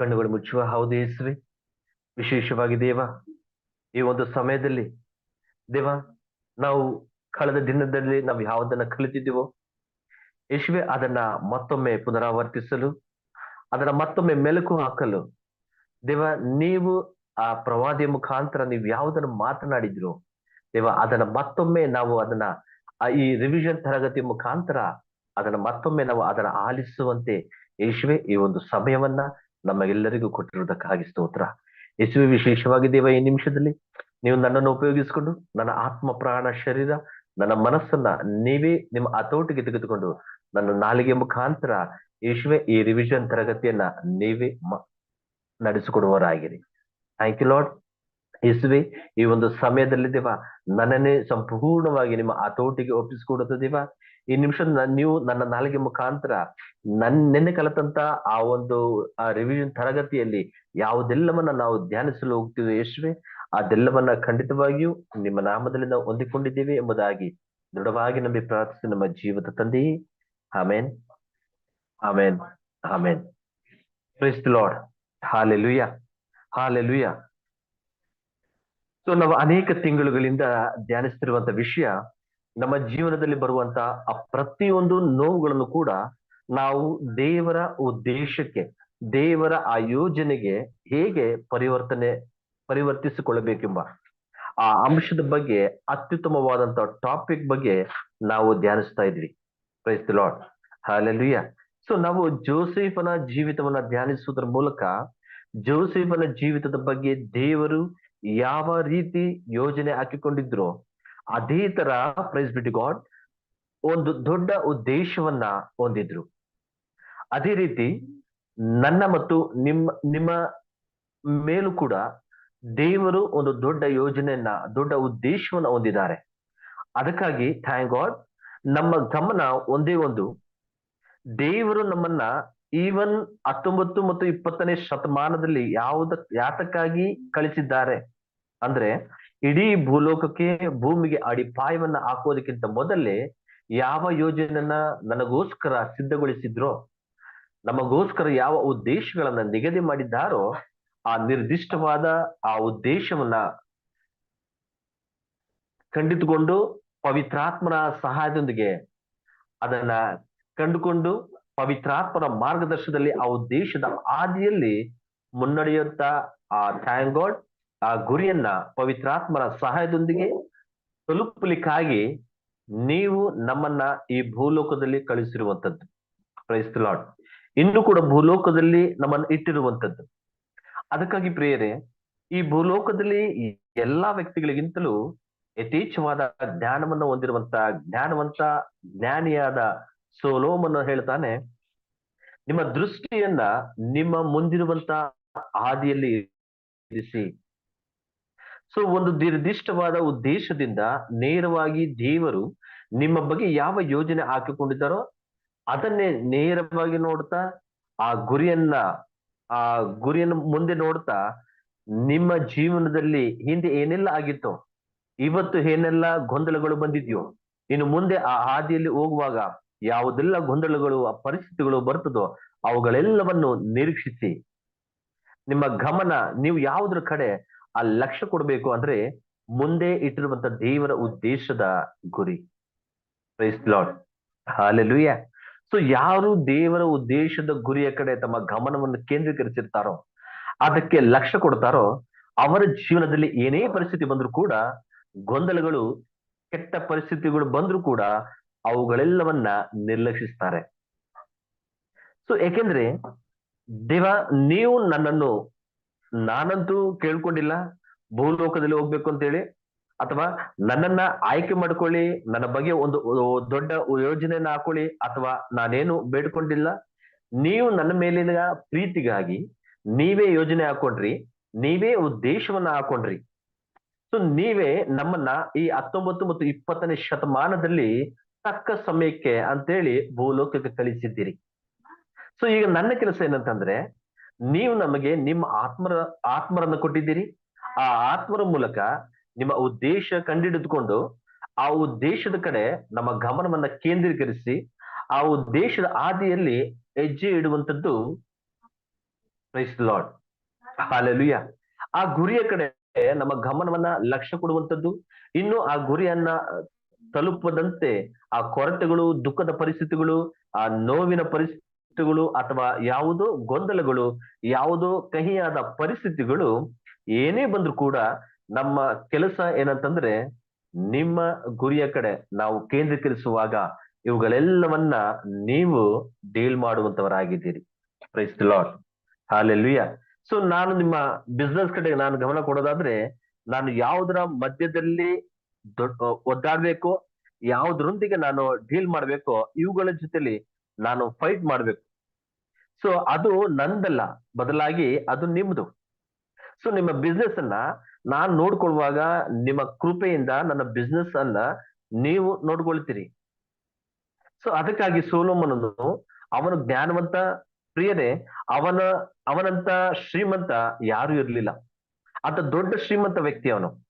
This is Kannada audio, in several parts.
ಕಣ್ಣುಗಳು ಮುಚ್ಚುವ, ಹೌದು ಯೇಸುವೆ. ವಿಶೇಷವಾಗಿ ದೇವ, ಈ ಒಂದು ಸಮಯದಲ್ಲಿ ದೇವ, ನಾವು ಕಳೆದ ದಿನದಲ್ಲಿ ನಾವು ಯಾವುದನ್ನ ಕಲಿತಿದ್ದೀವೋ, ಯೇಸುವೆ ಅದನ್ನ ಮತ್ತೊಮ್ಮೆ ಪುನರಾವರ್ತಿಸಲು, ಅದನ್ನ ಮತ್ತೊಮ್ಮೆ ಮೆಲುಕು ಹಾಕಲು, ದೇವ, ನೀವು ಆ ಪ್ರವಾದಿಯ ಮುಖಾಂತರ ನೀವು ಯಾವುದನ್ನು ಮಾತನಾಡಿದ್ರು, ದೇವ, ಅದನ್ನ ಮತ್ತೊಮ್ಮೆ ನಾವು ಅದನ್ನ ಈ ರಿವಿಷನ್ ತರಗತಿ ಮುಖಾಂತರ ಅದನ್ನ ಮತ್ತೊಮ್ಮೆ ನಾವು ಅದನ್ನ ಆಲಿಸುವಂತೆ, ಯೇಸುವೆ, ಈ ಒಂದು ಸಮಯವನ್ನ ನಮಗೆಲ್ಲರಿಗೂ ಕೊಟ್ಟಿರುವುದಕ್ಕಾಗಿ ಸ್ತೋತ್ರ. ಯೇಸುವೆ ವಿಶೇಷವಾಗಿ ದೇವ, ಈ ನಿಮಿಷದಲ್ಲಿ ನೀವು ನನ್ನನ್ನು ಉಪಯೋಗಿಸಿಕೊಂಡು ನನ್ನ ಆತ್ಮ, ಪ್ರಾಣ, ಶರೀರ, ನನ್ನ ಮನಸ್ಸನ್ನ ನೀವೇ ನಿಮ್ಮ ಹತೋಟಿಗೆ ತೆಗೆದುಕೊಂಡು ನನ್ನ ನಾಲಿಗೆ ಮುಖಾಂತರ ಯೇಸುವೆ ಈ ರಿವಿಷನ್ ತರಗತಿಯನ್ನ ನೀವೇ ನಡೆಸಿಕೊಡುವವರಾಗಿರಿ. ಥ್ಯಾಂಕ್ ಯು ಲಾರ್ಡ್ ಯೇಸುವೆ, ಈ ಒಂದು ಸಮಯದಲ್ಲಿ ದೇವ ನನ್ನನ್ನೇ ಸಂಪೂರ್ಣವಾಗಿ ನಿಮ್ಮ ಹತೋಟಿಗೆ ಒಪ್ಪಿಸಿಕೊಡುತ್ತ ದೇವ ಈ ನಿಮಿಷದ ನೀವು ನನ್ನ ನಾಲಿಗೆ ಮುಖಾಂತರ ನನ್ ನಿನ್ನೆ ಕಲಿತಂತ ಆ ಒಂದು, ಆ ರಿವಿಷನ್ ತರಗತಿಯಲ್ಲಿ ಯಾವುದೆಲ್ಲವನ್ನ ನಾವು ಧ್ಯಾನಿಸಲು ಹೋಗ್ತೀವಿ ಯಶ್ವೇ ಅದೆಲ್ಲವನ್ನ ಖಂಡಿತವಾಗಿಯೂ ನಿಮ್ಮ ನಾಮದಲ್ಲಿ ನಾವು ಹೊಂದಿಕೊಂಡಿದ್ದೇವೆ ಎಂಬುದಾಗಿ ದೃಢವಾಗಿ ನಂಬಿ ಪ್ರಾರ್ಥಿಸಿ ನಮ್ಮ ಜೀವದ ತಂದೆಯೇ ಆಮೇನ್. ಆಮೇನ್. ಆಮೇನ್. ಪ್ರಿಸ್ಟ್ ಲಾರ್ಡ್ ಹಾಲೆ ಲೂಯಾ ಸೊ ನಾವು ಅನೇಕ ತಿಂಗಳುಗಳಿಂದ ಧ್ಯಾನಿಸ್ತಿರುವಂತ ವಿಷಯ ನಮ್ಮ ಜೀವನದಲ್ಲಿ ಬರುವಂತ ಆ ಪ್ರತಿಯೊಂದು ನೋವುಗಳನ್ನು ಕೂಡ ನಾವು ದೇವರ ಉದ್ದೇಶಕ್ಕೆ, ದೇವರ ಆ ಯೋಜನೆಗೆ ಹೇಗೆ ಪರಿವರ್ತನೆ, ಪರಿವರ್ತಿಸಿಕೊಳ್ಳಬೇಕೆಂಬ ಆ ಅಂಶದ ಬಗ್ಗೆ, ಅತ್ಯುತ್ತಮವಾದಂತ ಟಾಪಿಕ್ ಬಗ್ಗೆ ನಾವು ಧ್ಯಾನಿಸ್ತಾ ಇದ್ವಿ. ಪ್ರೈಸ್ ಲಾರ್ಡ್ ಹಾಲೆಲುಯ್ಯ ಸೊ ನಾವು ಜೋಸೆಫನ ಜೀವಿತವನ್ನ ಧ್ಯಾನಿಸುವುದರ ಮೂಲಕ, ಜೋಸೆಫನ ಜೀವಿತದ ಬಗ್ಗೆ ದೇವರು ಯಾವ ರೀತಿ ಯೋಜನೆ ಹಾಕಿಕೊಂಡಿದ್ರು ಅದೇ ತರ ಪ್ರೈಸ್ ಬಿಟ್ಟು ಗಾಡ್ ಒಂದು ದೊಡ್ಡ ಉದ್ದೇಶವನ್ನ ಹೊಂದಿದ್ರು. ಅದೇ ರೀತಿ ನನ್ನ ಮತ್ತು ನಿಮ್ಮ ನಿಮ್ಮ ಮೇಲೂ ಕೂಡ ದೇವರು ಒಂದು ದೊಡ್ಡ ಯೋಜನೆಯನ್ನ, ದೊಡ್ಡ ಉದ್ದೇಶವನ್ನ ಹೊಂದಿದ್ದಾರೆ. ಅದಕ್ಕಾಗಿ ಥ್ಯಾಂಕ್ ಗಾಡ್ ನಮ್ಮ ಗಮನ ಒಂದೇ ಒಂದು, ದೇವರು ನಮ್ಮನ್ನ ಈವನ್ ಹತ್ತೊಂಬತ್ತು ಮತ್ತು ಇಪ್ಪತ್ತನೇ ಶತಮಾನದಲ್ಲಿ ಯಾವುದ, ಯಾತಕ್ಕಾಗಿ ಕಳಿಸಿದ್ದಾರೆ? ಅಂದ್ರೆ ಇಡೀ ಭೂಲೋಕಕ್ಕೆ ಭೂಮಿಗೆ ಅಡಿಪಾಯವನ್ನ ಹಾಕೋದಕ್ಕಿಂತ ಮೊದಲೇ ಯಾವ ಯೋಜನೆಯನ್ನ ನನಗೋಸ್ಕರ ಸಿದ್ಧಗೊಳಿಸಿದ್ರೋ, ನಮಗೋಸ್ಕರ ಯಾವ ಉದ್ದೇಶಗಳನ್ನ ನಿಗದಿ ಮಾಡಿದ್ದಾರೋ, ಆ ನಿರ್ದಿಷ್ಟವಾದ ಆ ಉದ್ದೇಶವನ್ನ ಖಂಡಿತಗೊಂಡು ಪವಿತ್ರಾತ್ಮನ ಸಹಾಯದೊಂದಿಗೆ ಅದನ್ನ ಕಂಡುಕೊಂಡು ಪವಿತ್ರಾತ್ಮನ ಮಾರ್ಗದರ್ಶನದಲ್ಲಿ ಆ ಉದ್ದೇಶದ ಆದಿಯಲ್ಲಿ ಮುನ್ನಡೆಯುತ್ತ, ಆ ಥ್ಯಾಂಕ್ ಗಾಡ್ ಆ ಗುರಿಯನ್ನ ಪವಿತ್ರಾತ್ಮರ ಸಹಾಯದೊಂದಿಗೆ ತಲುಪಲಿಕ್ಕಾಗಿ ನೀವು ನಮ್ಮನ್ನ ಈ ಭೂಲೋಕದಲ್ಲಿ ಕಳಿಸಿರುವಂತದ್ದು ಪ್ರೈಸ್ ಲಾರ್ಡ್ ಇನ್ನು ಕೂಡ ಭೂಲೋಕದಲ್ಲಿ ನಮ್ಮನ್ನು ಇಟ್ಟಿರುವಂತದ್ದು ಅದಕ್ಕಾಗಿ ಪ್ರಿಯರೇ, ಈ ಭೂಲೋಕದಲ್ಲಿ ಎಲ್ಲಾ ವ್ಯಕ್ತಿಗಳಿಗಿಂತಲೂ ಯಥೇಚ್ಛವಾದ ಜ್ಞಾನವನ್ನು ಹೊಂದಿರುವಂತ ಜ್ಞಾನವಂತ ಜ್ಞಾನಿಯಾದ ಸೋಲೋಮನ್ನು ಹೇಳ್ತಾನೆ, ನಿಮ್ಮ ದೃಷ್ಟಿಯನ್ನ ನಿಮ್ಮ ಮುಂದಿರುವಂತ ಹಾದಿಯಲ್ಲಿ ಇರಿಸಿ. ಸೊ ಒಂದು ನಿರ್ದಿಷ್ಟವಾದ ಉದ್ದೇಶದಿಂದ ನೇರವಾಗಿ ದೇವರು ನಿಮ್ಮ ಬಗ್ಗೆ ಯಾವ ಯೋಜನೆ ಹಾಕಿಕೊಂಡಿದ್ದಾರೋ ಅದನ್ನೇ ನೇರವಾಗಿ ನೋಡ್ತಾ, ಆ ಗುರಿಯನ್ನ, ಆ ಗುರಿಯನ್ನು ಮುಂದೆ ನೋಡ್ತಾ ನಿಮ್ಮ ಜೀವನದಲ್ಲಿ ಹಿಂದೆ ಏನೆಲ್ಲ ಆಗಿತ್ತೋ, ಇವತ್ತು ಏನೆಲ್ಲ ಗೊಂದಲಗಳು ಬಂದಿದ್ಯೋ, ಇನ್ನು ಮುಂದೆ ಆ ಹಾದಿಯಲ್ಲಿ ಹೋಗುವಾಗ ಯಾವುದೆಲ್ಲ ಗೊಂದಲಗಳು ಆ ಪರಿಸ್ಥಿತಿಗಳು ಬರ್ತದೋ, ಅವುಗಳೆಲ್ಲವನ್ನು ನಿರೀಕ್ಷಿಸಿ. ನಿಮ್ಮ ಗಮನ ನೀವು ಯಾವುದ್ರ ಕಡೆ ಆ ಲಕ್ಷ್ಯ ಕೊಡಬೇಕು ಅಂದ್ರೆ ಮುಂದೆ ಇಟ್ಟಿರುವಂತ ದೇವರ ಉದ್ದೇಶದ ಗುರಿ. ಪ್ರೈಸ್ ಲಾರ್ಡ್ ಹಾಲೆಲುಯ್ಯ ಸೊ ಯಾರು ದೇವರ ಉದ್ದೇಶದ ಗುರಿಯ ಕಡೆ ತಮ್ಮ ಗಮನವನ್ನು ಕೇಂದ್ರೀಕರಿಸಿರ್ತಾರೋ, ಅದಕ್ಕೆ ಲಕ್ಷ್ಯ ಕೊಡ್ತಾರೋ, ಅವರ ಜೀವನದಲ್ಲಿ ಏನೇ ಪರಿಸ್ಥಿತಿ ಬಂದ್ರೂ ಕೂಡ, ಗೊಂದಲಗಳು, ಕೆಟ್ಟ ಪರಿಸ್ಥಿತಿಗಳು ಬಂದ್ರೂ ಕೂಡ, ಅವುಗಳೆಲ್ಲವನ್ನ ನಿರ್ಲಕ್ಷಿಸ್ತಾರೆ. ಸೊ ಏಕೆಂದ್ರೆ, ದೇವ, ನೀವು ನನ್ನನ್ನು ನಾನಂತೂ ಕೇಳ್ಕೊಂಡಿಲ್ಲ. ಭೂಲೋಕದಲ್ಲಿ ಹೋಗ್ಬೇಕು ಅಂತೇಳಿ. ಅಥವಾ ನನ್ನನ್ನ ಆಯ್ಕೆ ಮಾಡ್ಕೊಳ್ಳಿ, ನನ್ನ ಬಗ್ಗೆ ಒಂದು ದೊಡ್ಡ ಯೋಜನೆಯನ್ನ ಹಾಕೊಳ್ಳಿ, ಅಥವಾ ನಾನೇನು ಬೇಡ್ಕೊಂಡಿಲ್ಲ. ನೀವು ನನ್ನ ಮೇಲಿನ ಪ್ರೀತಿಗಾಗಿ ನೀವೇ ಯೋಜನೆ ಹಾಕೊಂಡ್ರಿ, ನೀವೇ ಉದ್ದೇಶವನ್ನ ಹಾಕೊಂಡ್ರಿ. ಸೊ ನೀವೇ ನಮ್ಮನ್ನ ಈ ಹತ್ತೊಂಬತ್ತು ಮತ್ತು ಇಪ್ಪತ್ತನೇ ಶತಮಾನದಲ್ಲಿ ತಕ್ಕ ಸಮಯಕ್ಕೆ ಅಂತೇಳಿ ಭೂಲೋಕಕ್ಕೆ ಕಳಿಸಿದ್ದೀರಿ. ಸೊ ಈಗ ನನ್ನ ಕೆಲಸ ಏನಂತಂದ್ರೆ ನೀವು ನಮಗೆ ನಿಮ್ಮ ಆತ್ಮರ, ಆತ್ಮರನ್ನು ಕೊಟ್ಟಿದ್ದೀರಿ. ಆ ಆತ್ಮರ ಮೂಲಕ ನಿಮ್ಮ ಉದ್ದೇಶ ಕಂಡಿಡಿದುಕೊಂಡು ಆ ಉದ್ದೇಶದ ಕಡೆ ನಮ್ಮ ಗಮನವನ್ನ ಕೇಂದ್ರೀಕರಿಸಿ, ಆ ಉದ್ದೇಶದ ಆದಿಯಲ್ಲಿ ಹೆಜ್ಜೆ ಇಡುವಂತದ್ದು ಪ್ರೈಸ್ ಲಾರ್ಡ್ ಹಾಲೆಲುಯ ಆ ಗುರಿಯ ಕಡೆ ನಮ್ಮ ಗಮನವನ್ನ ಲಕ್ಷ್ಯ ಕೊಡುವಂತದ್ದು ಇನ್ನು ಆ ಗುರಿಯನ್ನ ತಲುಪದಂತೆ ಆ ಕೊರತೆಗಳು, ದುಃಖದ ಪರಿಸ್ಥಿತಿಗಳು, ಆ ನೋವಿನ ಪರಿಸ್ಥಿತಿಗಳು ಅಥವಾ ಯಾವುದೋ ಗೊಂದಲಗಳು, ಯಾವುದೋ ಕಹಿಯಾದ ಪರಿಸ್ಥಿತಿಗಳು ಏನೇ ಬಂದ್ರು ಕೂಡ ನಮ್ಮ ಕೆಲಸ ಏನಂತಂದ್ರೆ ನಿಮ್ಮ ಗುರಿಯ ಕಡೆ ನಾವು ಕೇಂದ್ರೀಕರಿಸುವಾಗ ಇವುಗಳೆಲ್ಲವನ್ನ ನೀವು ಡೀಲ್ ಮಾಡುವಂತವರಾಗಿದ್ದೀರಿ. ಪ್ರೈಸ್ ಲಾರ್ಡ್ ಹಾಲೆಲುಯ್ಯ ಸೊ ನಾನು ನಿಮ್ಮ ಬಿಸ್ನೆಸ್ ಕಡೆ ನಾನು ಗಮನ ಕೊಡೋದಾದ್ರೆ ನಾನು ಯಾವುದರ ಮಧ್ಯದಲ್ಲಿ ಒದ್ದಾಡ್ಬೇಕು, ಯಾವುದ್ರೊಂದಿಗೆ ನಾನು ಡೀಲ್ ಮಾಡ್ಬೇಕೋ, ಇವುಗಳ ಜೊತೆಲಿ ನಾನು ಫೈಟ್ ಮಾಡ್ಬೇಕು. ಸೊ ಅದು ನಂದಲ್ಲ. ಬದಲಾಗಿ ಅದು ನಿಮ್ದು. ಸೊ ನಿಮ್ಮ ಬಿಸ್ನೆಸ್ ಅನ್ನ ನಾನ್ ನೋಡ್ಕೊಳ್ಳುವಾಗ ನಿಮ್ಮ ಕೃಪೆಯಿಂದ ನನ್ನ ಬಿಸ್ನೆಸ್ ಅನ್ನ ನೀವು ನೋಡ್ಕೊಳ್ತೀರಿ. ಸೊ ಅದಕ್ಕಾಗಿ ಸೋಲೋಮನನ್ನು ಅವನು ಜ್ಞಾನವಂತ ಪ್ರಿಯರೇ ಅವನ, ಅವನಂತ ಶ್ರೀಮಂತ ಯಾರು ಇರ್ಲಿಲ್ಲ. ಆತ ದೊಡ್ಡ ಶ್ರೀಮಂತ ವ್ಯಕ್ತಿ ಅವನು.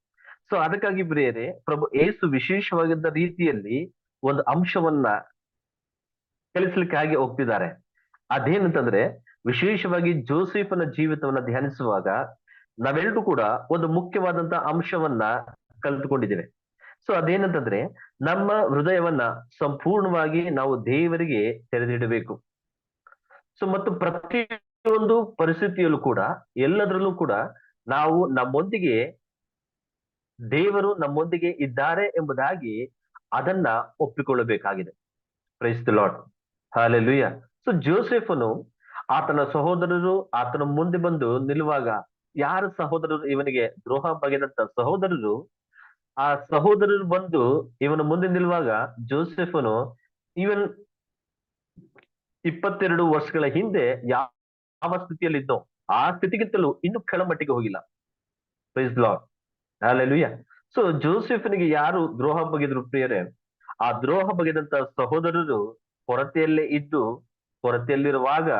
ಸೊ ಅದಕ್ಕಾಗಿ ಪ್ರಿಯರೇ, ಪ್ರಭು ಏಸು ವಿಶೇಷವಾಗಿದ್ದ ರೀತಿಯಲ್ಲಿ ಒಂದು ಅಂಶವನ್ನ ಕಲಿಸ್ಲಿಕ್ಕಾಗಿ ಹೋಗ್ತಿದ್ದಾರೆ. ಅದೇನಂತಂದ್ರೆ, ವಿಶೇಷವಾಗಿ ಜೋಸೆಫನ ಜೀವಿತವನ್ನ ಧ್ಯಾನಿಸುವಾಗ ನಾವೆಲ್ಲರೂ ಕೂಡ ಒಂದು ಮುಖ್ಯವಾದಂತ ಅಂಶವನ್ನ ಕಲಿತುಕೊಂಡಿದ್ದೇವೆ. ಸೊ ಅದೇನಂತಂದ್ರೆ, ನಮ್ಮ ಹೃದಯವನ್ನ ಸಂಪೂರ್ಣವಾಗಿ ನಾವು ದೇವರಿಗೆ ತೆರೆದಿಡಬೇಕು. ಸೊ ಮತ್ತು ಪ್ರತಿಯೊಂದು ಪರಿಸ್ಥಿತಿಯಲ್ಲೂ ಕೂಡ, ಎಲ್ಲದರಲ್ಲೂ ಕೂಡ ನಾವು ನಮ್ಮೊಂದಿಗೆ, ದೇವರು ನಮ್ಮೊಂದಿಗೆ ಇದ್ದಾರೆ ಎಂಬುದಾಗಿ ಅದನ್ನ ಒಪ್ಪಿಕೊಳ್ಳಬೇಕಾಗಿದೆ. Praise the lord hallelujah. So ಜೋಸೆಫನು ಆತನ ಸಹೋದರರು ಆತನ ಮುಂದೆ ಬಂದು ನಿಲ್ಲುವಾಗ ಯಾರ ಸಹೋದರರು ಇವನಿಗೆ ದ್ರೋಹ ಬಗೆದಂತ ಸಹೋದರರು? ಆ ಸಹೋದರರು ಬಂದು ಇವನ ಮುಂದೆ ನಿಲ್ಲುವಾಗ ಜೋಸೆಫನು ಇವನ್ ಇಪ್ಪತ್ತೆರಡು ವರ್ಷಗಳ ಹಿಂದೆ ಯಾವ ಸ್ಥಿತಿಯಲ್ಲಿದ್ದೋ ಆ ಸ್ಥಿತಿಗಿಂತಲೂ ಇನ್ನು ಕೆಳಮಟ್ಟಿಗೆ ಹೋಗಿಲ್ಲ. ಪ್ರೈಸ್ ಲಾರ್ಡ್ ಅಲ್ಲೆಲುಯ್ಯ ಸೊ ಜೋಸೆಫನಿಗೆ ಯಾರು ದ್ರೋಹ ಬಗೆದ್ರು ಪ್ರಿಯರೇ? ಆ ದ್ರೋಹ ಬಗೆದಂತ ಸಹೋದರರು ಕೊರತೆಯಲ್ಲೇ ಇದ್ದು ಕೊರತೆಯಲ್ಲಿರುವಾಗ,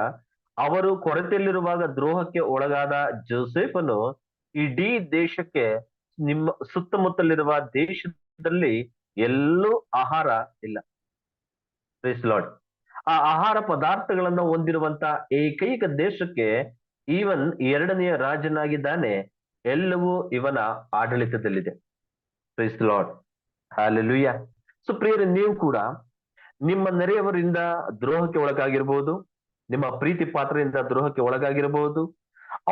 ಅವರು ಕೊರತೆಯಲ್ಲಿರುವಾಗ ದ್ರೋಹಕ್ಕೆ ಒಳಗಾದ ಜೋಸೆಫನು ಇಡೀ ದೇಶಕ್ಕೆ ನಿಮ್ಮ ಸುತ್ತಮುತ್ತಲಿರುವ ದೇಶದಲ್ಲಿ ಎಲ್ಲೂ ಆಹಾರ ಇಲ್ಲ. ಲಾರ್ಡ್ ಆ ಆಹಾರ ಪದಾರ್ಥಗಳನ್ನ ಹೊಂದಿರುವಂತ ಏಕೈಕ ದೇಶಕ್ಕೆ ಈವನ್ ಎರಡನೆಯ ರಾಜನಾಗಿದ್ದಾನೆ, ಎಲ್ಲವೂ ಇವನ ಆಡಳಿತದಲ್ಲಿದೆ. ಪ್ರೇಸ್ ಲಾರ್ಡ್ ಹಾಲೆಲುಯ್ಯ ಸೊ ಪ್ರಿಯರೇ, ನೀವು ಕೂಡ ನಿಮ್ಮ ನೆರೆಯವರಿಂದ ದ್ರೋಹಕ್ಕೆ ಒಳಗಾಗಿರ್ಬೋದು, ನಿಮ್ಮ ಪ್ರೀತಿ ಪಾತ್ರದಿಂದ ದ್ರೋಹಕ್ಕೆ ಒಳಗಾಗಿರಬಹುದು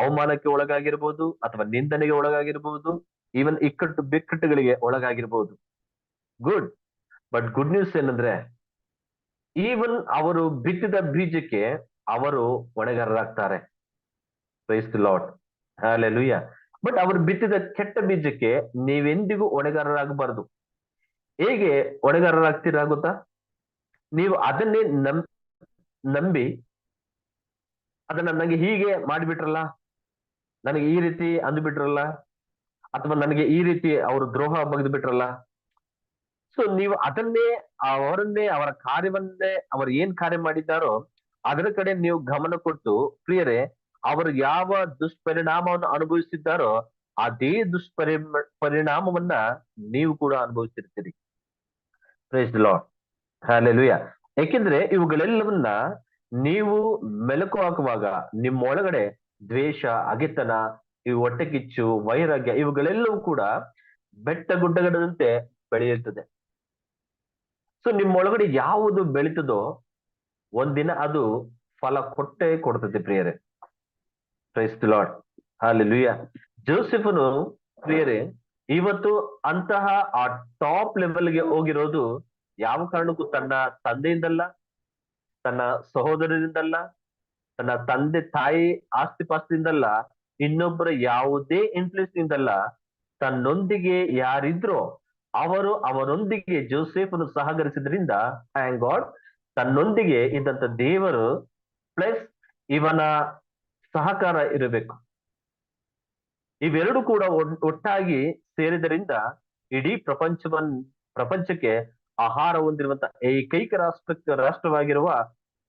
ಅವಮಾನಕ್ಕೆ ಒಳಗಾಗಿರ್ಬೋದು, ಅಥವಾ ನಿಂದನೆಗೆ ಒಳಗಾಗಿರ್ಬೋದು ಈವನ್ ಇಕ್ಕಟ್ಟು ಬಿಕ್ಕಟ್ಟುಗಳಿಗೆ ಒಳಗಾಗಿರ್ಬೋದು. ಗುಡ್ ಬಟ್ ಗುಡ್ ನ್ಯೂಸ್ ಏನಂದ್ರೆ ಈವನ್ ಅವರು ಬಿತ್ತಿದ ಬೀಜಕ್ಕೆ ಅವರು ಹೊಣೆಗಾರರಾಗ್ತಾರೆ. ಪ್ರೈಸ್ ಲಾಟ್ ಲೂಯ್ಯ ಬಟ್ ಅವರು ಬಿತ್ತಿದ ಕೆಟ್ಟ ಬೀಜಕ್ಕೆ ನೀವೆಂದಿಗೂ ಹೊಣೆಗಾರರಾಗಬಾರದು. ಹೇಗೆ ಹೊಣೆಗಾರರಾಗ್ತೀರಾ ಗೊತ್ತಾ? ನೀವು ಅದನ್ನೇ ನಂಬಿ ಅದನ್ನ ನನಗೆ ಹೀಗೆ ಮಾಡಿಬಿಟ್ರಲ್ಲ? ನನಗೆ ಈ ರೀತಿ ಅಂದ್ಬಿಟ್ರಲ್ಲ? ಅಥವಾ ನನಗೆ ಈ ರೀತಿ ಅವರು ದ್ರೋಹ ಬಗೆದು ಬಿಟ್ರಲ್ಲ ಸೊ ನೀವು ಅದನ್ನೇ, ಅವರನ್ನೇ, ಅವರ ಕಾರ್ಯವನ್ನೇ, ಅವರು ಏನ್ ಕಾರ್ಯ ಮಾಡಿದ್ದಾರೋ ಅದರ ಕಡೆ ನೀವು ಗಮನ ಕೊಟ್ಟು, ಪ್ರಿಯರೇ, ಅವರು ಯಾವ ದುಷ್ಪರಿಣಾಮವನ್ನು ಅನುಭವಿಸಿದ್ದಾರೋ ಅದೇ ದುಷ್ಪರಿ ಪರಿಣಾಮವನ್ನ ನೀವು ಕೂಡ ಅನುಭವಿಸಿರ್ತೀರಿ ಪ್ರೇಸ್ ಲಾರ್ಡ್ ಹಾಲೆಲುಯ್ಯ ಏಕೆಂದ್ರೆ ಇವುಗಳೆಲ್ಲವನ್ನ ನೀವು ಮೆಲುಕು ಹಾಕುವಾಗ ನಿಮ್ಮ ಒಳಗಡೆ ದ್ವೇಷ, ಅಗೆತನ, ಈ ಹೊಟ್ಟೆ ಕಿಚ್ಚು ವೈರಾಗ್ಯ ಇವುಗಳೆಲ್ಲವೂ ಕೂಡ ಬೆಟ್ಟ ಗುಡ್ಡಗಡದಂತೆ ಬೆಳೆಯುತ್ತದೆ. ಸೊ ನಿಮ್ಮ ಒಳಗಡೆ ಯಾವುದು ಬೆಳೀತದೋ ಒಂದಿನ ಅದು ಫಲ ಕೊಟ್ಟೆ ಕೊಡ್ತದೆ ಪ್ರಿಯರೇ. ಕ್ರೈಸ್ತ ಲಾರ್ಡ್ ಅಲ್ಲಿ ಲುಯ್ಯ ಜೋಸೆಫನು ಪ್ರಿಯರೇ, ಇವತ್ತು ಅಂತಹ ಆ ಟಾಪ್ ಲೆವೆಲ್ಗೆ ಹೋಗಿರೋದು ಯಾವ ಕಾರಣಕ್ಕೂ ತನ್ನ ತಂದೆಯಿಂದಲ್ಲ, ತನ್ನ ಸಹೋದರರಿಂದಲ್ಲ, ತನ್ನ ತಂದೆ ತಾಯಿ ಆಸ್ತಿ ಪಾಸ್ತಿಯಿಂದಲ್ಲ ಇನ್ನೊಬ್ಬರ ಯಾವುದೇ ಇನ್ಫ್ಲೂಯೆನ್ಸ್ ನಿಂದಲ್ಲ, ತನ್ನೊಂದಿಗೆ ಯಾರಿದ್ರೋ ಅವರು ಅವರೊಂದಿಗೆ ಅನ್ನು ಸಹಕರಿಸಿದ್ರಿಂದ ಗಾಡ್ ತನ್ನೊಂದಿಗೆ ಇದ್ದಂತ ದೇವರು ಪ್ಲಸ್ ಇವನ ಸಹಕಾರ ಇರಬೇಕು. ಇವೆರಡು ಕೂಡ ಒಟ್ಟಾಗಿ ಸೇರಿದರಿಂದ ಇಡೀ ಪ್ರಪಂಚವನ್, ಪ್ರಪಂಚಕ್ಕೆ ಆಹಾರ ಹೊಂದಿರುವಂತ ಏಕೈಕ ರಾಷ್ಟ್ರ, ರಾಷ್ಟ್ರವಾಗಿರುವ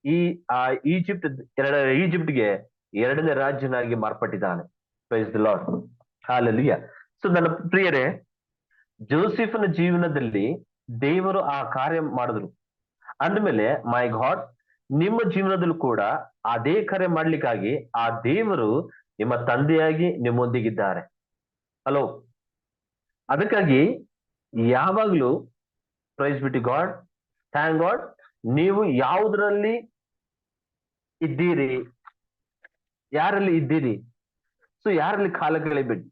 ಈ, ಆ ಈಜಿಪ್ಟ್, ಎರಡ, ಈಜಿಪ್ಟ್ಗೆ ಎರಡನೇ ರಾಜ್ಯನಾಗಿ ಮಾರ್ಪಟ್ಟಿದ್ದಾನೆ. ಲಾರ್ಡ್ ಹಾಲಲ್ಲಿಯ ಸೊ ನನ್ನ ಪ್ರಿಯರೇ, ಜೋಸೆಫನ ಜೀವನದಲ್ಲಿ ದೇವರು ಆ ಕಾರ್ಯ ಮಾಡಿದ್ರು. ಅಂದಮೇಲೆ ಮೈ ಗಾಡ್ ನಿಮ್ಮ ಜೀವನದಲ್ಲೂ ಕೂಡ ಅದೇ ಕರೆ ಮಾಡ್ಲಿಕ್ಕಾಗಿ ಆ ದೇವರು ನಿಮ್ಮ ತಂದೆಯಾಗಿ ನಿಮ್ಮೊಂದಿಗಿದ್ದಾರೆ. ಹಲೋ ಅದಕ್ಕಾಗಿ ಯಾವಾಗ್ಲೂ ಪ್ರೈಸ್ ಬಿಟ್ಟು ಗಾಡ್ ಥ್ಯಾಂಕ್ ಗಾಡ್ ನೀವು ಯಾವುದ್ರಲ್ಲಿ ಇದ್ದೀರಿ? ಯಾರಲ್ಲಿ ಇದ್ದೀರಿ? ಸೊ ಯಾರಲ್ಲಿ ಕಾಲ ಕಳಿಬೇಡಿ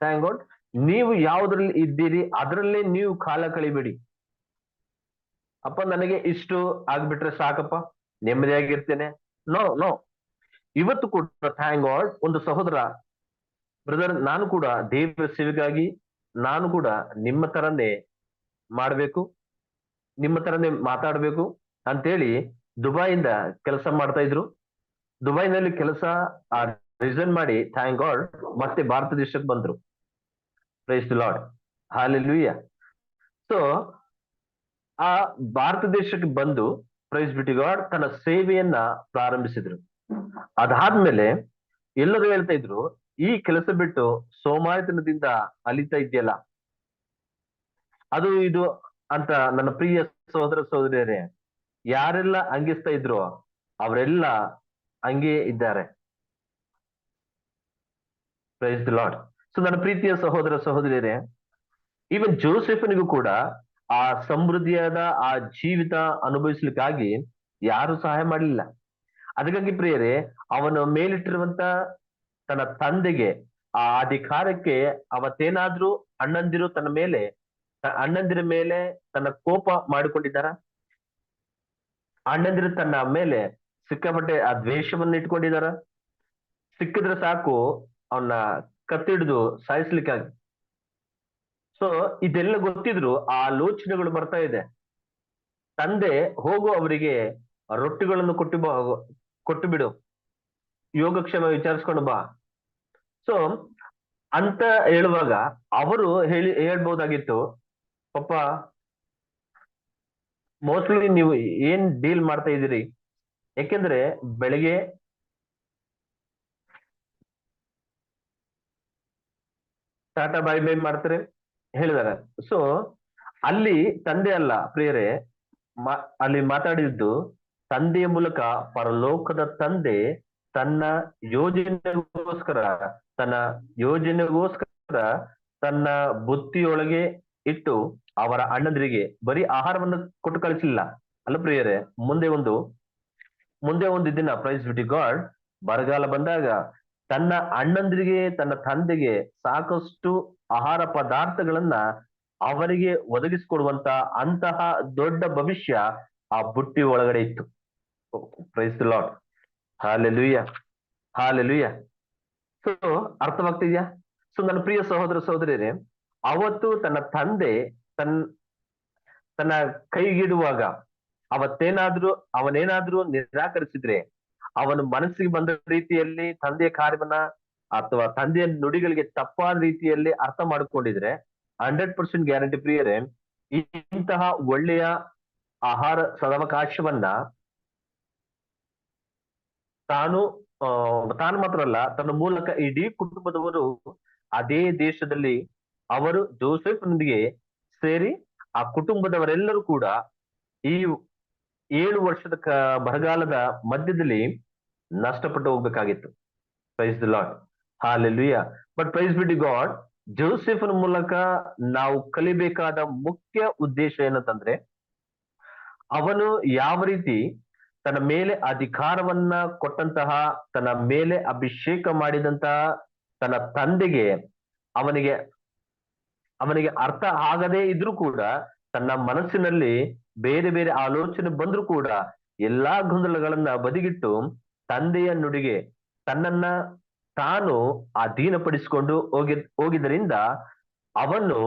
ಥ್ಯಾಂಕ್ ಗಾಡ್ ನೀವು ಯಾವುದ್ರಲ್ಲಿ ಇದ್ದೀರಿ? ಅದರಲ್ಲೇ ನೀವು ಕಾಲ ಕಳಿಬೇಡಿ ಅಪ್ಪ, ನನಗೆ ಇಷ್ಟು ಆಗ್ಬಿಟ್ರೆ ಸಾಕಪ್ಪ. ನೆಮ್ಮದಿಯಾಗಿರ್ತೇನೆ. ನೋ ನೋ ಇವತ್ತು ಕೂಡ ಥ್ಯಾಂಕ್ ಗಾಡ್ ಒಂದು ಸಹೋದರ ಬ್ರದರ್ ನಾನು ಕೂಡ ದೇವರ ಸೇವೆಗಾಗಿ, ನಾನು ಕೂಡ ನಿಮ್ಮ ತರನೇ ಮಾಡ್ಬೇಕು, ನಿಮ್ಮ ತರನೇ ಮಾತಾಡಬೇಕು ಅಂತೇಳಿ ದುಬೈಯಿಂದ ಕೆಲಸ ಮಾಡ್ತಾ ಇದ್ರು. ದುಬೈನಲ್ಲಿ ಕೆಲಸ ರಿಸನ್ ಮಾಡಿ ಥ್ಯಾಂಕ್ ಗಾಡ್ ಮತ್ತೆ ಭಾರತ ದೇಶಕ್ಕೆ ಬಂದ್ರು. Praise the lord hallelujah so ಆ ಭಾರತ ದೇಶಕ್ಕೆ ಬಂದು ಪ್ರೈಸ್ ಬಿಟ್ಟು ಗಾಡ್ ತನ್ನ ಸೇವೆಯನ್ನ ಪ್ರಾರಂಭಿಸಿದ್ರು. ಅದಾದ್ಮೇಲೆ ಎಲ್ಲರೂ ಹೇಳ್ತಾ ಇದ್ರು, ಈ ಕೆಲಸ ಬಿಟ್ಟು ಸೋಮಾರಿತನದಿಂದ ಅಲಿತಾ ಇದೆಯಲ್ಲ ಅದು ಇದು ಅಂತ ನನ್ನ ಪ್ರಿಯ ಸಹೋದರ ಸಹೋದರಿಯರೇ, ಯಾರೆಲ್ಲ ಅಂಗಿಸ್ತಾ ಇದ್ರು ಅವರೆಲ್ಲ ಹಂಗೇ ಇದ್ದಾರೆ. ಪ್ರೈಸ್ ದಿ ಲಾರ್ಡ್ ಸೊ ನನ್ನ ಪ್ರೀತಿಯ ಸಹೋದರ ಸಹೋದರಿಯರೇ ಈವನ್ ಜೋಸೆಫನಿಗೂ ಕೂಡ ಆ ಸಮೃದ್ಧಿಯಾದ ಆ ಜೀವಿತ ಅನುಭವಿಸ್ಲಿಕ್ಕಾಗಿ ಯಾರು ಸಹಾಯ ಮಾಡಲಿಲ್ಲ. ಅದಕ್ಕಾಗಿ ಪ್ರಿಯರೇ, ಅವನು ಮೇಲಿಟ್ಟಿರುವಂತ ತನ್ನ ತಂದೆಗೆ, ಆ ಅಧಿಕಾರಕ್ಕೆ ಅವತ್ತೇನಾದ್ರೂ ಅಣ್ಣಂದಿರು ತನ್ನ ಮೇಲೆ ಅಣ್ಣಂದಿರ ಮೇಲೆ ತನ್ನ ಕೋಪ ಮಾಡಿಕೊಂಡಿದ್ದಾರ? ಅಣ್ಣಂದಿರು ತನ್ನ ಮೇಲೆ ಸಿಕ್ಕಾಪಟ್ಟೆ ಆ ದ್ವೇಷವನ್ನು ಇಟ್ಕೊಂಡಿದಾರ ಸಿಕ್ಕಿದ್ರೆ ಸಾಕು ಅವನ್ನ ಕತ್ತಿಡಿದು ಸಾಯಿಸ್ಲಿಕ್ಕಾಗಿ. ಸೊ ಇದೆಲ್ಲ ಗೊತ್ತಿದ್ರು ಆ ಆಲೋಚನೆಗಳು ಬರ್ತಾ ಇದೆ. ತಂದೆ ಹೋಗು ಅವರಿಗೆ ರೊಟ್ಟಿಗಳನ್ನು ಕೊಟ್ಟು ಬಾ ಕೊಟ್ಟು ಬಿಡು ಯೋಗಕ್ಷೇಮ ವಿಚಾರಿಸ್ಕೊಂಡು ಬಾ. ಸೊ ಅಂತ ಹೇಳುವಾಗ ಅವರು ಹೇಳಿ, ಹೇಳ್ಬೋದಾಗಿತ್ತು ಪಪ್ಪ ಮೋಸ್ಟ್ಲಿ ನೀವು ಏನ್ ಡೀಲ್ ಮಾಡ್ತಾ ಇದ್ದೀರಿ? ಯಾಕೆಂದ್ರೆ ಬೆಳಿಗ್ಗೆ ಟಾಟಾ ಬಾಯ್ ಬೈ ಮಾಡ್ತಾರೆ ಹೇಳಿದಾರೆ ಸೊ ಅಲ್ಲಿ ತಂದೆ ಅಲ್ಲ, ಪ್ರಿಯರೇ ಅಲ್ಲಿ ಮಾತಾಡಿದ್ದು ತಂದೆಯ ಮೂಲಕ ಪರಲೋಕದ ತಂದೆ ತನ್ನ ಯೋಜನೆಗೋಸ್ಕರ ತನ್ನ ಯೋಜನೆಗೋಸ್ಕರ ತನ್ನ ಬುತ್ತಿಯೊಳಗೆ ಇಟ್ಟು ಅವರ ಅಣ್ಣಂದಿರಿಗೆ ಬರೀ ಆಹಾರವನ್ನು ಕೊಟ್ಟು ಕಳಿಸಲಿಲ್ಲ. ಅಲ್ಲ ಪ್ರಿಯರೇ, ಮುಂದೆ ಒಂದು ಮುಂದೆ ಒಂದು ದಿನ ಪ್ರೈಸ್ ಬಿಟಿ ಗಾಡ್ ಬರಗಾಲ ಬಂದಾಗ ತನ್ನ ಅಣ್ಣಂದಿರಿಗೆ, ತನ್ನ ತಂದೆಗೆ ಸಾಕಷ್ಟು ಆಹಾರ ಪದಾರ್ಥಗಳನ್ನ ಅವರಿಗೆ ಒದಗಿಸಿಕೊಡುವಂತ ಅಂತಹ ದೊಡ್ಡ ಭವಿಷ್ಯ ಆ ಬುಟ್ಟಿ ಒಳಗಡೆ ಇತ್ತು. Praise lord hallelujah hallelujah so ಅರ್ಥವಾಗ್ತಿದ್ಯಾ? So ನನ್ನ ಪ್ರಿಯ ಸಹೋದರ ಸಹೋದರಿಯರೇ, ಅವತ್ತು ತನ್ನ ತಂದೆ ತನ್ನ ತನ್ನ ಕೈಗಿಡುವಾಗ ಅವತ್ತೇನಾದ್ರೂ, ಅವನೇನಾದ್ರೂ ನಿರಾಕರಿಸಿದ್ರೆ ಅವನ ಮನಸ್ಸಿಗೆ ಬಂದ ರೀತಿಯಲ್ಲಿ ತಂದೆಯ ಕಾರ್ಯವನ್ನ ಅಥವಾ ತಂದೆಯ ನುಡಿಗಳಿಗೆ ತಪ್ಪಾದ ರೀತಿಯಲ್ಲಿ ಅರ್ಥ ಮಾಡಿಕೊಂಡಿದ್ರೆ ಹಂಡ್ರೆಡ್ ಪರ್ಸೆಂಟ್ ಗ್ಯಾರಂಟಿ ಪ್ರಿಯರೇ, ಇಂತಹ ಒಳ್ಳೆಯ ಆಹಾರ ಸದಾವಕಾಶವನ್ನ ತಾನು ತಾನು ಮಾತ್ರ ಅಲ್ಲ, ತನ್ನ ಮೂಲಕ ಇಡೀ ಕುಟುಂಬದವರು ಅದೇ ದೇಶದಲ್ಲಿ ಅವರು ಜೋಸೆಫ್ನೊಂದಿಗೆ ಸೇರಿ ಆ ಕುಟುಂಬದವರೆಲ್ಲರೂ ಕೂಡ ಈ ಏಳು ವರ್ಷದ ಕ ಬರಗಾಲದ ಮಧ್ಯದಲ್ಲಿ ನಷ್ಟಪಟ್ಟು ಹೋಗ್ಬೇಕಾಗಿತ್ತು. Praise the Lord hallelujah but praise ಬಿಡಿ ಗಾಡ್ ಜೋಸೆಫ್ನ ಮೂಲಕ ನಾವು ಕಲಿಬೇಕಾದ ಮುಖ್ಯ ಉದ್ದೇಶ ಏನಂತಂದ್ರೆ, ಅವನು ಯಾವ ರೀತಿ ತನ್ನ ಮೇಲೆ ಅಧಿಕಾರವನ್ನ ಕೊಟ್ಟಂತಹ, ತನ್ನ ಮೇಲೆ ಅಭಿಷೇಕ ಮಾಡಿದಂತಹ ತನ್ನ ತಂದೆಗೆ ಅವನಿಗೆ ಅವನಿಗೆ ಅರ್ಥ ಆಗದೇ ಇದ್ರೂ ಕೂಡ ತನ್ನ ಮನಸ್ಸಿನಲ್ಲಿ ಬೇರೆ ಬೇರೆ ಆಲೋಚನೆ ಬಂದ್ರೂ ಕೂಡ ಎಲ್ಲಾ ಗೊಂದಲಗಳನ್ನ ಬದಿಗಿಟ್ಟು ತಂದೆಯ ನುಡಿಗೆ ತನ್ನನ್ನ ತಾನು ಅಧೀನಪಡಿಸಿಕೊಂಡು ಹೋಗಿ, ಹೋಗಿದ್ದರಿಂದ ಅವನು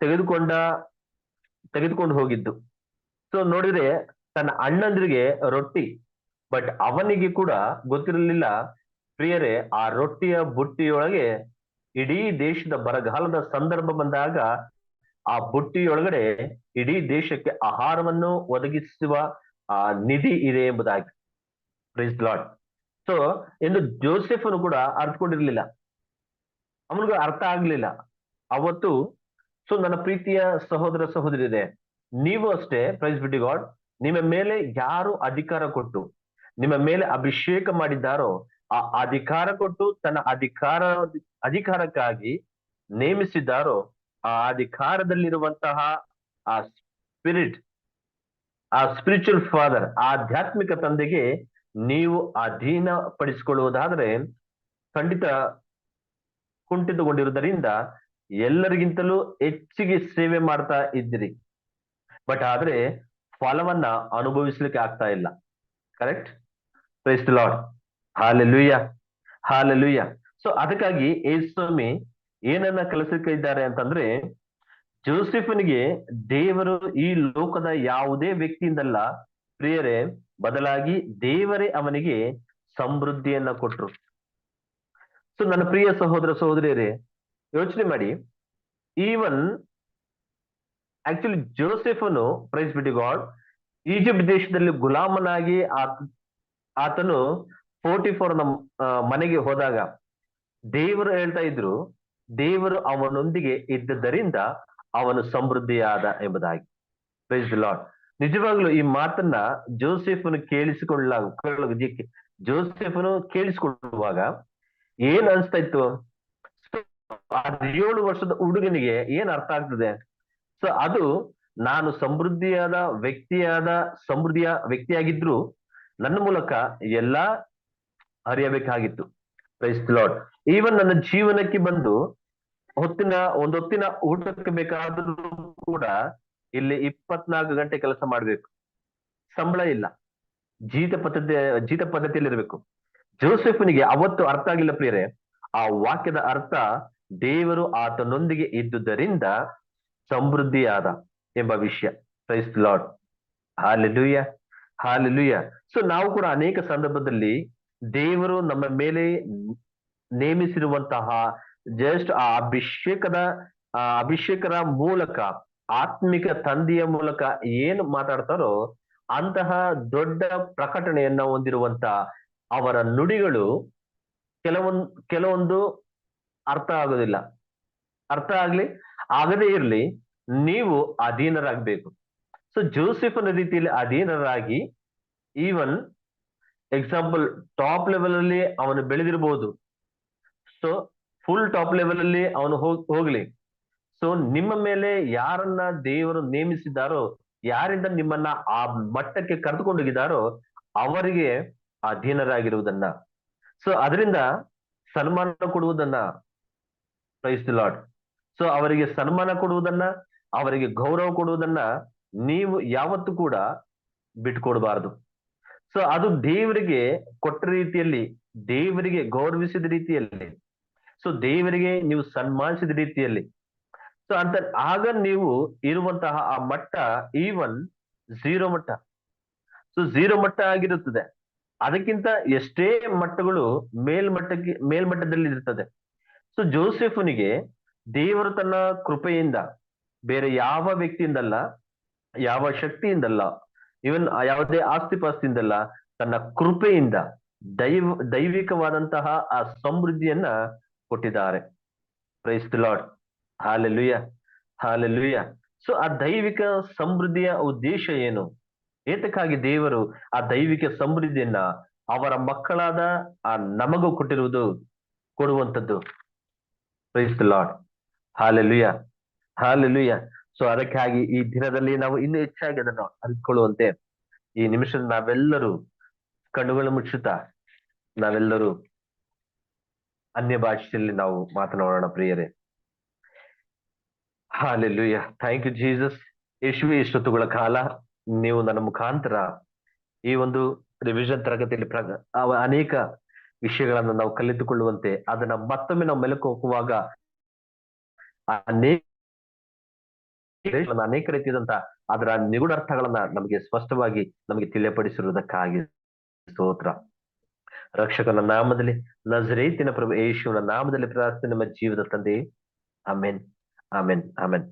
ತೆಗೆದುಕೊಂಡ, ತೆಗೆದುಕೊಂಡು ಹೋಗಿದ್ದು. ಸೊ ನೋಡಿದ್ರೆ ತನ್ನ ಅಣ್ಣಂದ್ರಿಗೆ ರೊಟ್ಟಿ ಬಟ್ ಅವನಿಗೆ ಕೂಡ ಗೊತ್ತಿರಲಿಲ್ಲ. ಪ್ರಿಯರೇ, ಆ ರೊಟ್ಟಿಯ ಬುಟ್ಟಿಯೊಳಗೆ ಇಡೀ ದೇಶದ ಬರಗಾಲದ ಸಂದರ್ಭ ಬಂದಾಗ ಆ ಬುಟ್ಟಿಯೊಳಗಡೆ ಇಡೀ ದೇಶಕ್ಕೆ ಆಹಾರವನ್ನು ಒದಗಿಸುವ, ಆ, ನಿಧಿ ಇದೆ ಎಂಬುದಾಗಿ. ಪ್ರೈಸ್ ಲಾಡ್ ಸೊ ಎಂದು ಜೋಸೆಫನು ಕೂಡ ಅರ್ಥಕೊಂಡಿರ್ಲಿಲ್ಲ ಅವನಿಗೂ ಅರ್ಥ ಆಗ್ಲಿಲ್ಲ. ಅವತ್ತು, ಸೊ, ನನ್ನ ಪ್ರೀತಿಯ ಸಹೋದರ ಸಹೋದರಿ ಇದೆ ನೀವು ಅಷ್ಟೇ ಪ್ರೈಸ್ ಬಿಡಿ ಗಾಡ್ ನಿಮ್ಮ ಮೇಲೆ ಯಾರು ಅಧಿಕಾರ ಕೊಟ್ಟು, ನಿಮ್ಮ ಮೇಲೆ ಅಭಿಷೇಕ ಮಾಡಿದ್ದಾರೋ ಆ ಅಧಿಕಾರ ಕೊಟ್ಟು ತನ್ನ ಅಧಿಕಾರ, ಅಧಿಕಾರಕ್ಕಾಗಿ ನೇಮಿಸಿದ್ದಾರೋ ಆ ಅಧಿಕಾರದಲ್ಲಿರುವಂತಹ ಆ ಸ್ಪಿರಿಟ್ ಆ ಸ್ಪಿರಿಚುವಲ್ ಫಾದರ್ ಆಧ್ಯಾತ್ಮಿಕ ತಂದೆಗೆ ನೀವು ಅಧೀನ ಪಡಿಸಿಕೊಳ್ಳುವುದಾದ್ರೆ ಖಂಡಿತ ಕುಂಠಿತಗೊಂಡಿರುವುದರಿಂದ ಎಲ್ಲರಿಗಿಂತಲೂ ಹೆಚ್ಚಿಗೆ ಸೇವೆ ಮಾಡ್ತಾ ಇದ್ದೀರಿ. ಬಟ್ ಆದ್ರೆ ಫಲವನ್ನ ಅನುಭವಿಸ್ಲಿಕ್ಕೆ ಆಗ್ತಾ ಇಲ್ಲ. Correct Lord hallelujah hallelujah so ಅದಕ್ಕಾಗಿ ಏಸ್ವಾಮಿ ಏನನ್ನ ಕಲಿಸಲಿಕ್ಕೆ ಇದ್ದಾರೆ ಅಂತಂದ್ರೆ, ಜೋಸೆಫನಿಗೆ ದೇವರು ಈ ಲೋಕದ ಯಾವುದೇ ವ್ಯಕ್ತಿಯಿಂದಲ್ಲ, ಪ್ರಿಯರೇ, ಬದಲಾಗಿ ದೇವರೇ ಅವನಿಗೆ ಸಮೃದ್ಧಿಯನ್ನ ಕೊಟ್ರು. ಸೊ ನನ್ನ ಪ್ರಿಯ ಸಹೋದರ ಸಹೋದರಿಯರೇ, ಯೋಚನೆ ಮಾಡಿ. ಈವನ್ ಆಕ್ಚುಲಿ ಜೋಸೆಫನು ಪ್ರೈಸ್ ಬಿಡಿ ಗಾಡ್ ಈಜಿಪ್ಟ್ ದೇಶದಲ್ಲಿ ಗುಲಾಮನಾಗಿ ಆತ, ಆತನು ಫೋರ್ಟಿ ಫೋರ್ನ ಮನೆಗೆ ಹೋದಾಗ ದೇವರು ಹೇಳ್ತಾ ಇದ್ರು, ದೇವರು ಅವನೊಂದಿಗೆ ಇದ್ದದರಿಂದ ಅವನು ಸಮೃದ್ಧಿಯಾದ ಎಂಬುದಾಗಿ. ಪ್ರೈಸ್ ಲಾರ್ಡ್ ನಿಜವಾಗ್ಲು ಈ ಮಾತನ್ನ ಜೋಸೆಫನು ಕೇಳಿಸಿಕೊಳ್ಳ ಜೋಸೆಫನು ಕೇಳಿಸಿಕೊಳ್ಳುವಾಗ ಏನ್ ಅನ್ಸ್ತಾ ಇತ್ತು? ಹದಿನೇಳು ವರ್ಷದ ಹುಡುಗನಿಗೆ ಏನ್ ಅರ್ಥ ಆಗ್ತದೆ? ಸೊ ಅದು ನಾನು ಸಮೃದ್ಧಿಯಾದ ವ್ಯಕ್ತಿಯಾದ, ಸಮೃದ್ಧಿಯ ವ್ಯಕ್ತಿಯಾಗಿದ್ರು ನನ್ನ ಮೂಲಕ ಎಲ್ಲಾ ಅರಿಯಬೇಕಾಗಿತ್ತು. ಲಾರ್ಡ್ ಈವನ್ ನನ್ನ ಜೀವನಕ್ಕೆ ಬಂದು ಹೊತ್ತಿನ, ಒಂದೊತ್ತಿನ ಊಟಕ್ಕೆ ಬೇಕಾದರೂ ಕೂಡ ಇಲ್ಲಿ ಇಪ್ಪತ್ನಾಲ್ಕು ಗಂಟೆ ಕೆಲಸ ಮಾಡ್ಬೇಕು. ಸಂಬಳ ಇಲ್ಲ. ಜೀತ ಪದ್ಧತಿ ಜೀತ ಪದ್ಧತಿಯಲ್ಲಿ ಇರಬೇಕು ಜೋಸೆಫನಿಗೆ ಅವತ್ತು ಅರ್ಥ ಆಗಿಲ್ಲ ಪ್ರಿಯರೇ. ಆ ವಾಕ್ಯದ ಅರ್ಥ ದೇವರು ಆತನೊಂದಿಗೆ ಇದ್ದುದರಿಂದ ಸಮೃದ್ಧಿಯಾದ ಎಂಬ ವಿಷಯ. Praise Lord hallelujah hallelujah so ನಾವು ಕೂಡ ಅನೇಕ ಸಂದರ್ಭದಲ್ಲಿ ದೇವರು ನಮ್ಮ ಮೇಲೆ ನೇಮಿಸಿರುವಂತಹ ಜಸ್ಟ್ ಆ ಅಭಿಷೇಕದ ಅಭಿಷೇಕದ ಮೂಲಕ, ಆತ್ಮಿಕ ತಂದೆಯ ಮೂಲಕ ಏನು ಮಾತಾಡ್ತಾರೋ ಅಂತಹ ದೊಡ್ಡ ಪ್ರಕಟಣೆಯನ್ನ ಹೊಂದಿರುವಂತ ಅವರ ನುಡಿಗಳು ಕೆಲವೊಂದು ಕೆಲವೊಂದು ಅರ್ಥ ಆಗೋದಿಲ್ಲ. ಅರ್ಥ ಆಗ್ಲಿ, ಆಗದೇ ಇರ್ಲಿ, ನೀವು ಅಧೀನರಾಗಬೇಕು. ಸೊ ಜೋಸೆಫನ ರೀತಿಯಲ್ಲಿ ಅಧೀನರಾಗಿ ಈವನ್ ಎಕ್ಸಾಂಪಲ್ ಟಾಪ್ ಲೆವೆಲ್ ಅಲ್ಲಿ ಅವನು ಬೆಳೆದಿರಬಹುದು ಸೊ ಫುಲ್ ಟಾಪ್ ಲೆವೆಲ್ ಅಲ್ಲಿ ಅವನು ಹೋಗ್, ಹೋಗ್ಲಿ. ಸೊ ನಿಮ್ಮ ಮೇಲೆ ಯಾರನ್ನ ದೇವರು ನೇಮಿಸಿದ್ದಾರೋ, ಯಾರಿಂದ ನಿಮ್ಮನ್ನ ಆ ಮಟ್ಟಕ್ಕೆ ಕರೆದುಕೊಂಡೋಗಿದ್ದಾರೋ ಅವರಿಗೆ ಅಧೀನರಾಗಿರುವುದನ್ನ. ಸೊ ಅದರಿಂದ ಸನ್ಮಾನ ಕೊಡುವುದನ್ನ. ಪ್ರೈಸ್ ಲಾರ್ಡ್ ಸೊ ಅವರಿಗೆ ಸನ್ಮಾನ ಕೊಡುವುದನ್ನ, ಅವರಿಗೆ ಗೌರವ ಕೊಡುವುದನ್ನ ನೀವು ಯಾವತ್ತೂ ಕೂಡ ಬಿಟ್ಕೊಡ್ಬಾರ್ದು. ಸೊ ಅದು ದೇವರಿಗೆ ಕೊಟ್ಟ ರೀತಿಯಲ್ಲಿ, ದೇವರಿಗೆ ಗೌರವಿಸಿದ ರೀತಿಯಲ್ಲಿ. ಸೊ ದೇವರಿಗೆ ನೀವು ಸನ್ಮಾನಿಸಿದ ರೀತಿಯಲ್ಲಿ. ಸೊ ಅಂತ, ಆಗ ನೀವು ಇರುವಂತಹ ಆ ಮಟ್ಟ ಈವನ್ ಝೀರೋ ಮಟ್ಟ. ಸೊ ಝೀರೋ ಮಟ್ಟ ಆಗಿರುತ್ತದೆ. ಅದಕ್ಕಿಂತ ಎಷ್ಟೇ ಮಟ್ಟಗಳು ಮೇಲ್ಮಟ್ಟಕ್ಕೆ ಮೇಲ್ಮಟ್ಟದಲ್ಲಿ ಇರ್ತದೆ. ಸೊ ಜೋಸೆಫನಿಗೆ ದೇವರು ತನ್ನ ಕೃಪೆಯಿಂದ, ಬೇರೆ ಯಾವ ವ್ಯಕ್ತಿಯಿಂದಲ್ಲ, ಯಾವ ಶಕ್ತಿಯಿಂದಲ್ಲ ಇವನ್ ಯಾವುದೇ ಆಸ್ತಿ ಪಾಸ್ತಿಯಿಂದಲ್ಲ, ತನ್ನ ಕೃಪೆಯಿಂದ ದೈವ, ದೈವಿಕವಾದಂತಹ ಆ ಸಮೃದ್ಧಿಯನ್ನ ಕೊಟ್ಟಿದ್ದಾರೆ. Praise Lord hallelujah hallelujah so ಆ ದೈವಿಕ ಸಮೃದ್ಧಿಯ ಉದ್ದೇಶ ಏನು? ಏತಕ್ಕಾಗಿ ದೇವರು ಆ ದೈವಿಕ ಸಮೃದ್ಧಿಯನ್ನ ಅವರ ಮಕ್ಕಳಾದ ಆ ನಮಗೂ ಕೊಟ್ಟಿರುವುದು, ಕೊಡುವಂಥದ್ದು? Praise Lord hallelujah hallelujah so ಅದಕ್ಕಾಗಿ ಈ ದಿನದಲ್ಲಿ ನಾವು ಇನ್ನೂ ಹೆಚ್ಚಾಗಿ ಅದನ್ನು ಅರಿತುಕೊಳ್ಳುವಂತೆ ಈ ನಿಮಿಷದ ನಾವೆಲ್ಲರೂ ಕಣ್ಣುಗಳು ಮುಚ್ಚುತ್ತಾ ನಾವೆಲ್ಲರೂ ಅನ್ಯ ಭಾಷೆಯಲ್ಲಿ ನಾವು ಮಾತನಾಡೋಣ ಪ್ರಿಯರೇ. ಹಾಲೆಲ್ಲೂಯ್ಯ ಥ್ಯಾಂಕ್ ಯು ಜೀಸಸ್ ಯಶ್ವಿ ಇಷ್ಟೊತ್ತುಗಳ ಕಾಲ ನೀವು ನನ್ನ ಮುಖಾಂತರ ಈ ಒಂದು ರಿವಿಷನ್ ತರಗತಿಯಲ್ಲಿ ಅನೇಕ ವಿಷಯಗಳನ್ನು ನಾವು ಕಲಿತುಕೊಳ್ಳುವಂತೆ ಅದನ್ನ ಮತ್ತೊಮ್ಮೆ ನಾವು ಮೆಲುಕು ಹೋಗುವಾಗ ಅನೇಕ ಅನೇಕ ರೀತಿಯಾದಂತಹ ಅದರ ನಿಗುಡಾರ್ಥಗಳನ್ನ ನಮಗೆ ಸ್ಪಷ್ಟವಾಗಿ ನಮಗೆ ತಿಳಿಯಪಡಿಸಿರುವುದಕ್ಕಾಗಿ ಸ್ತೋತ್ರ. ರಕ್ಷಕನ ನಾಮದಲ್ಲಿ, ನಜರೇತಿನ ಪ್ರಭು ಯೇಸುವಿನ ನಾಮದಲ್ಲಿ ಪ್ರಾರ್ಥನೆ ನಮ್ಮ ಜೀವದ ತಂದೆ ಆಮೇನ್. ಆಮೇನ್. ಆಮೇನ್.